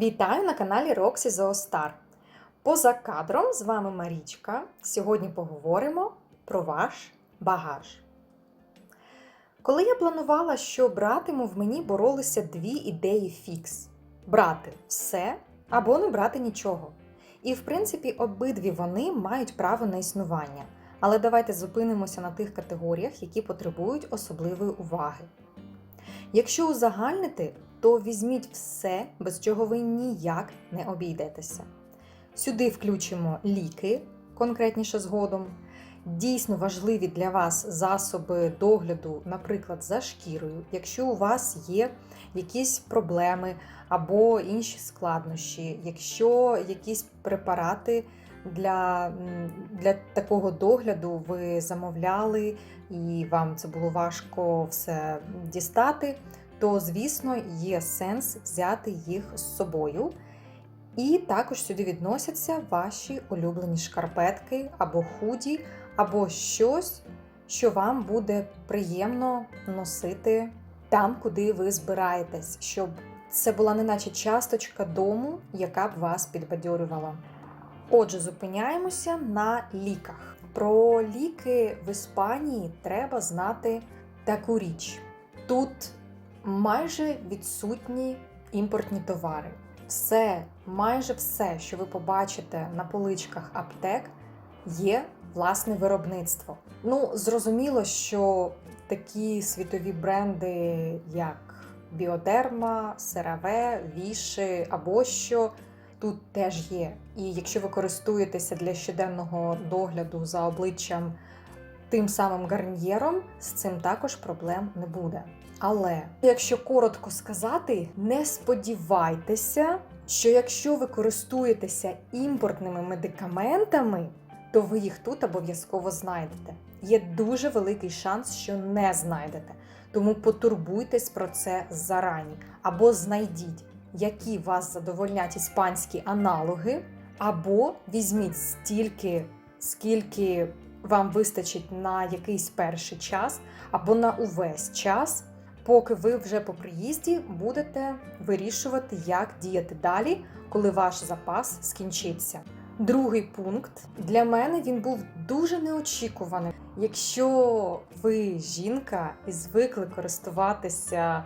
Вітаю на каналі Roxy Zoostar. Поза кадром з вами Марічка. Сьогодні поговоримо про ваш багаж. Коли я планувала, що братиму, в мені боролися дві ідеї фікс: брати все або не брати нічого. І, в принципі, обидві вони мають право на існування. Але давайте зупинимося на тих категоріях, які потребують особливої уваги. Якщо узагальнити, то візьміть все, без чого ви ніяк не обійдетеся. Сюди включимо ліки, конкретніше згодом, дійсно важливі для вас засоби догляду, наприклад, за шкірою, якщо у вас є якісь проблеми або інші складнощі, якщо якісь препарати для, для такого догляду ви замовляли і вам це було важко все дістати, то, звісно, є сенс взяти їх з собою. І також сюди відносяться ваші улюблені шкарпетки або худі, або щось, що вам буде приємно носити там, куди ви збираєтесь, щоб це була неначе часточка дому, яка б вас підбадьорювала. Отже, зупиняємося на ліках. Про ліки в Іспанії треба знати таку річ. Тут майже відсутні імпортні товари. Все, майже все, що ви побачите на поличках аптек, є власне виробництво. Ну, зрозуміло, що такі світові бренди, як Біодерма, Сераве, Віши або що, тут теж є. І якщо ви користуєтеся для щоденного догляду за обличчям тим самим гарньєром, з цим також проблем не буде. Але якщо коротко сказати, не сподівайтеся, що якщо ви користуєтеся імпортними медикаментами, то ви їх тут обов'язково знайдете. Є дуже великий шанс, що не знайдете. Тому потурбуйтесь про це зарані або знайдіть, які вас задовольнять іспанські аналоги, або візьміть стільки, скільки вам вистачить на якийсь перший час, або на увесь час, поки ви вже по приїзді будете вирішувати, як діяти далі, коли ваш запас скінчиться. Другий пункт для мене він був дуже неочікуваним. Якщо ви жінка і звикли користуватися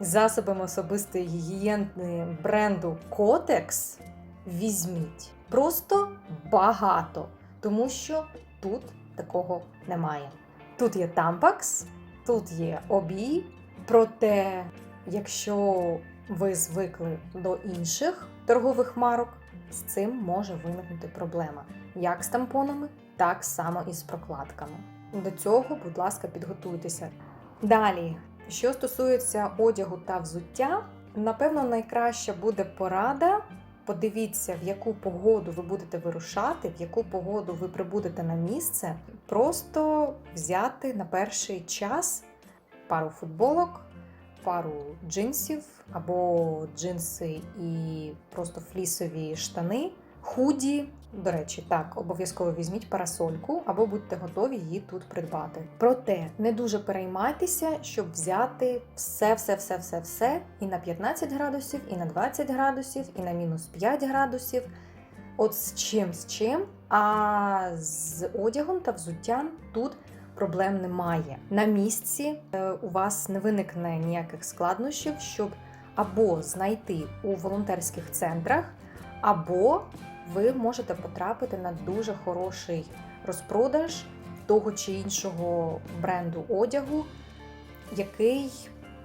засобами особистої гігієни бренду Kotex, візьміть просто багато, тому що тут такого немає. Тут є Tampax, тут є обій. Проте, якщо ви звикли до інших торгових марок, з цим може виникнути проблема як з тампонами, так само і з прокладками. До цього, будь ласка, підготуйтеся. Далі, що стосується одягу та взуття, напевно, найкраща буде порада. Подивіться, в яку погоду ви будете вирушати, в яку погоду ви прибудете на місце. Просто взяти на перший час пару футболок, пару джинсів або джинси і просто флісові штани, худі. До речі, так, обов'язково візьміть парасольку або будьте готові її тут придбати. Проте не дуже переймайтеся, щоб взяти все, все, все, все, все і на 15 градусів, і на 20 градусів, і на мінус 5 градусів. От з чим з чим. А з одягом та взуттям тут проблем немає. На місці е, у вас не виникне ніяких складнощів, щоб або знайти у волонтерських центрах, або ви можете потрапити на дуже хороший розпродаж того чи іншого бренду одягу, який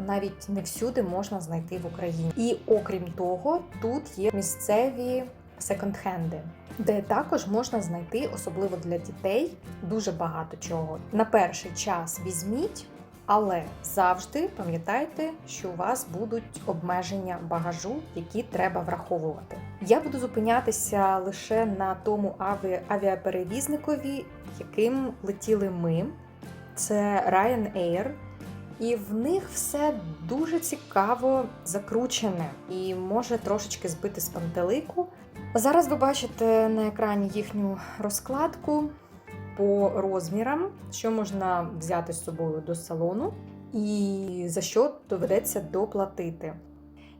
навіть не всюди можна знайти в Україні. І окрім того, тут є місцеві секонд-хенди, де також можна знайти, особливо для дітей, дуже багато чого. На перший час візьміть. Але завжди пам'ятайте, що у вас будуть обмеження багажу, які треба враховувати. Я буду зупинятися лише на тому аві... авіаперевізникові, яким летіли ми. Це Ryanair. І в них все дуже цікаво закручене і може трошечки збити з пантелику. Зараз ви бачите на екрані їхню розкладку по розмірам, що можна взяти з собою до салону, і за що доведеться доплатити.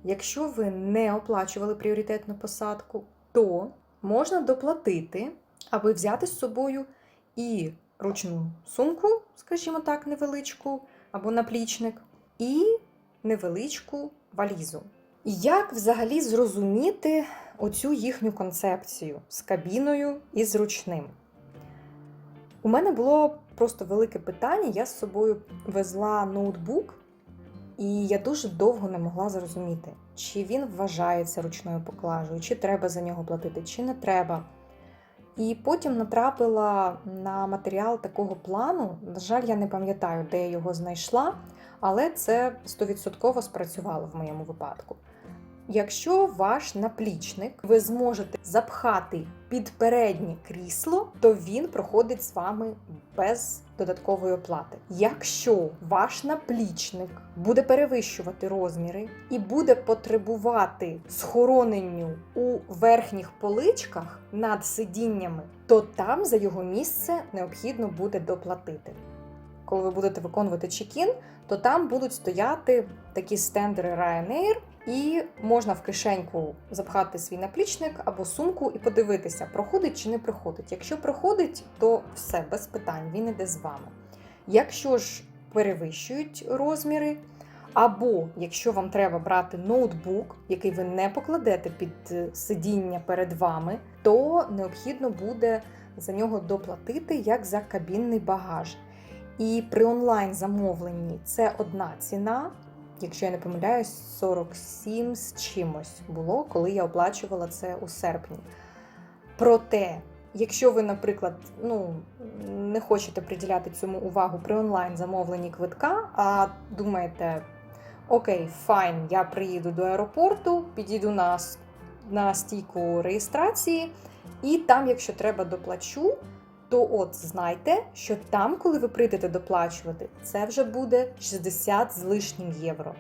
Якщо ви не оплачували пріоритетну посадку, то можна доплатити, аби взяти з собою і ручну сумку, скажімо так, невеличку, або наплічник, і невеличку валізу. Як взагалі зрозуміти оцю їхню концепцію з кабіною і з ручним? У мене було просто велике питання. Я з собою везла ноутбук, і я дуже довго не могла зрозуміти, чи він вважається ручною поклажею, чи треба за нього платити, чи не треба. І потім натрапила на матеріал такого плану. На жаль, я не пам'ятаю, де я його знайшла, але це 100% спрацювало в моєму випадку. Якщо ваш наплічник ви зможете запхати під переднє крісло, то він проходить з вами без додаткової оплати. Якщо ваш наплічник буде перевищувати розміри і буде потребувати схороненню у верхніх поличках над сидіннями, то там за його місце необхідно буде доплатити. Коли ви будете виконувати чекін, то там будуть стояти такі стендери Ryanair, і можна в кишеньку запхати свій наплічник або сумку і подивитися, проходить чи не проходить. Якщо проходить, то все без питань, він іде з вами. Якщо ж перевищують розміри, або якщо вам треба брати ноутбук, який ви не покладете під е, сидіння перед вами, то необхідно буде за нього доплатити як за кабінний багаж. І при онлайн замовленні це одна ціна. Якщо я не помиляюсь, 47 з чимось було, коли я оплачувала це у серпні. Проте, якщо ви, наприклад, ну, не хочете приділяти цьому увагу при онлайн замовленні квитка, а думаєте, окей, файн, я приїду до аеропорту, підійду на, на стійку реєстрації, і там, якщо треба, доплачу то от знайте, що там, коли ви прийдете доплачувати, це вже буде 60 з лишнім євро.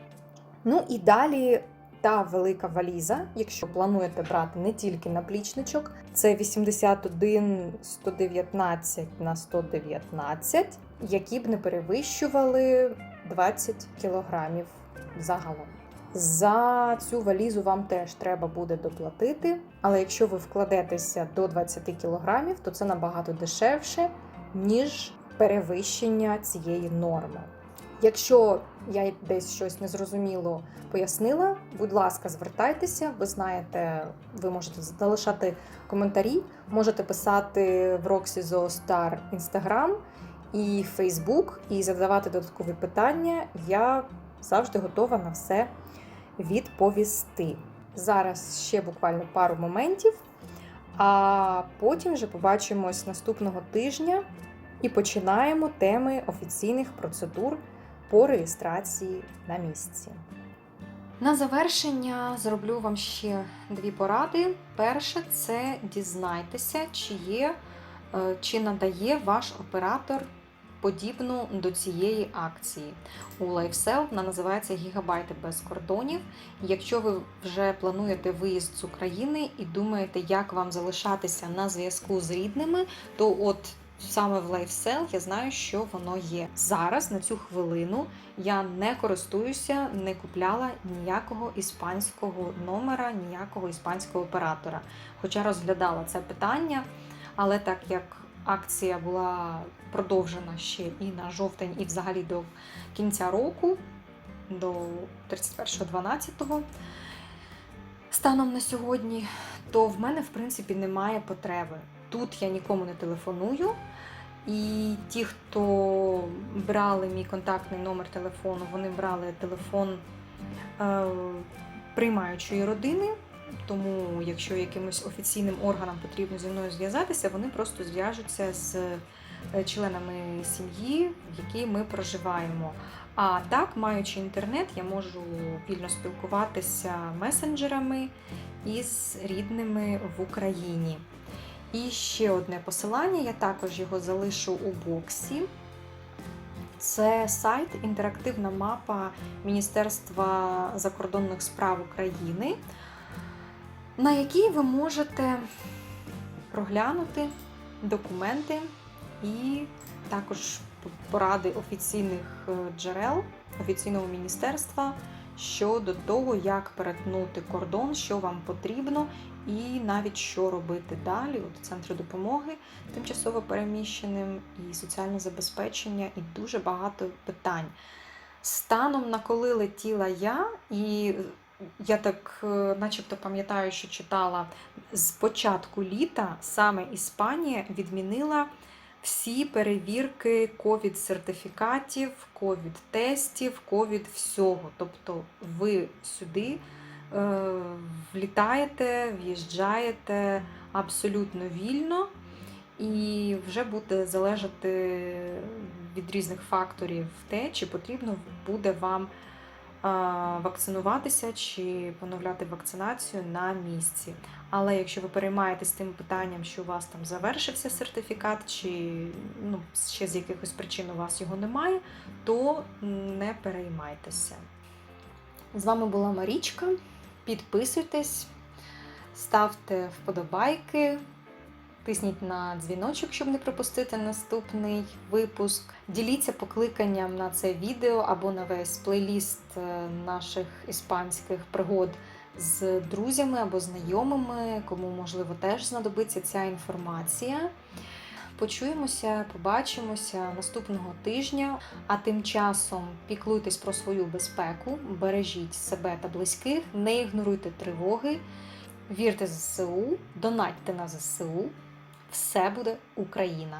Ну і далі та велика валіза, якщо плануєте брати не тільки наплічничок, це 81 119 на 119, які б не перевищували 20 кілограмів загалом. За цю валізу вам теж треба буде доплатити, але якщо ви вкладетеся до 20 кг, то це набагато дешевше, ніж перевищення цієї норми. Якщо я десь щось незрозуміло пояснила, будь ласка, звертайтеся, ви знаєте, ви можете залишати коментарі, можете писати в Roxy Zoostar Instagram і Facebook і задавати додаткові питання. Я завжди готова на все відповісти. Зараз ще буквально пару моментів, а потім вже побачимось наступного тижня і починаємо теми офіційних процедур по реєстрації на місці. На завершення зроблю вам ще дві поради. Перше це дізнайтеся, чи є, е, чи надає ваш оператор подібну до цієї акції. У LifeSell вона називається Гігабайти без кордонів. Якщо ви вже плануєте виїзд з України і думаєте, як вам залишатися на зв'язку з рідними, то от саме в LifeSell я знаю, що воно є. Зараз на цю хвилину я не користуюся, не купляла ніякого іспанського номера, ніякого іспанського оператора. Хоча розглядала це питання, але так як акція була продовжена ще і на жовтень, і взагалі до кінця року, до 31.12. Станом на сьогодні, то в мене, в принципі, немає потреби. Тут я нікому не телефоную. І ті, хто брали мій контактний номер телефону, вони брали телефон е, приймаючої родини. Тому, якщо якимось офіційним органам потрібно зі мною зв'язатися, вони просто зв'яжуться з е, членами сім'ї, в якій ми проживаємо. А так, маючи інтернет, я можу вільно спілкуватися месенджерами із рідними в Україні. І ще одне посилання, я також його залишу у боксі. Це сайт, інтерактивна мапа Міністерства закордонних справ України на якій ви можете проглянути документи і також поради офіційних е, джерел, офіційного міністерства щодо того, як перетнути кордон, що вам потрібно, і навіть що робити далі. От центри допомоги тимчасово переміщеним і соціальне забезпечення, і дуже багато питань. Станом на коли летіла я, і я так е, начебто пам'ятаю, що читала з початку літа саме Іспанія відмінила всі перевірки ковід-сертифікатів, ковід-тестів, ковід всього. Тобто ви сюди е, влітаєте, в'їжджаєте абсолютно вільно і вже буде залежати від різних факторів те, чи потрібно буде вам вакцинуватися чи поновляти вакцинацію на місці. Але якщо ви переймаєтесь тим питанням, що у вас там завершився сертифікат, чи ну, ще з якихось причин у вас його немає, то не переймайтеся. З вами була Марічка. Підписуйтесь, ставте вподобайки, тисніть на дзвіночок, щоб не пропустити наступний випуск. Діліться покликанням на це відео або на весь плейліст е, наших іспанських пригод з друзями або знайомими, кому можливо теж знадобиться ця інформація. Почуємося, побачимося наступного тижня. А тим часом піклуйтесь про свою безпеку, бережіть себе та близьких, не ігноруйте тривоги, вірте ЗСУ, донатьте на ЗСУ. Все буде Україна!